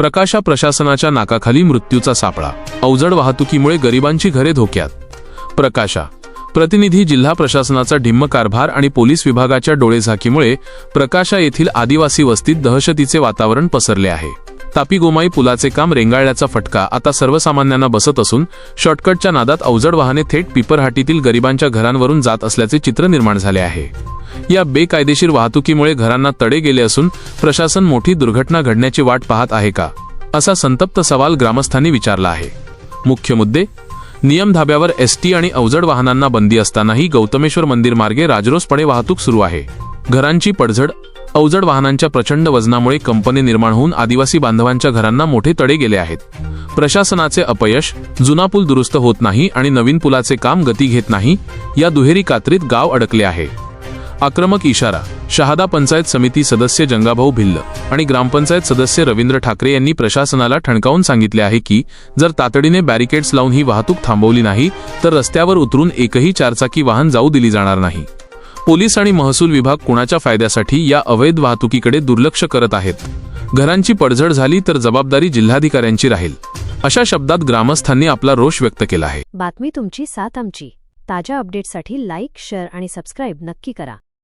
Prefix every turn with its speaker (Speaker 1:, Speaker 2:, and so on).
Speaker 1: प्रकाशा प्रशासनाच्या नाकाखाली मृत्यूचा सापळा. अवजड वाहतुकीमुळे गरिबांची घरे धोक्यात. प्रकाशा प्रतिनिधी जिल्हा प्रशासनाचा ढिम्म कारभार आणि पोलीस विभागाच्या डोळेझाकीमुळे प्रकाशा येथील आदिवासी वस्तीत दहशतीचे वातावरण पसरले आहे. तापी गोमाई पुलाचे काम रेंगाळल्याचा फटका आता सर्वसामान्यांना बसत असून शॉर्टकटच्या नादात अवजड वाहने थेट पिपरहाटीतील गरिबांच्या घरांवरून जात असल्याचे चित्र निर्माण झाले आहे. या बेकायदेशीर वाहतुकीमुळे घरांना तडे गेले असून प्रशासन मोठी दुर्घटना घडण्याची वाट पाहत आहे का? असा संतप्त सवाल ग्रामस्थांनी विचारला आहे. मुख्य मुद्दे नियम धाब्यावर एसटी आणि अवजड वाहनांना बंदी असतानाही गौतमेश्वर मंदिर मार्गे राजरोसपणे वाहतूक सुरू आहे. घरांची पडझड अवजड वाहनांच्या प्रचंड वजनामुळे कंपनी निर्माण होऊन आदिवासी बांधवांच्या घरांना मोठे तडे गेले आहेत. प्रशासनाचे अपयश जुना पूल दुरुस्त होत नाही आणि नवीन पुलाचे काम गती घेत नाही या दुहेरी कात्रीत गाव अडकले आहे. आक्रमक इशारा. शहादा पंचायत समिती सदस्य जंगाभाऊ भिल्ल आणि ग्रामपंचायत सदस्य रवींद्र ठाकरे यांनी प्रशासनाला ठणकावून सांगितले आहे की जर तातडीने बॅरिकेड्स लावून ही वाहतूक थांबवली नाही तर रस्त्यावर उतरून एकही चारचाकी वाहन जाऊ दिली जाणार नाही. पोलीस आणि महसूल विभाग कुणाच्या फायद्यासाठी या अवैध वाहतुकीकडे दुर्लक्ष करत आहेत? घरांची पडझड झाली तर जबाबदारी जिल्हाधिकाऱ्यांची राहील. अशा शब्दात ग्रामस्थांनी आपला रोष व्यक्त केला आहे.
Speaker 2: बातमी तुमची साथ आमची. ताज्या अपडेटसाठी लाईक शेअर आणि सबस्क्राईब नक्की करा.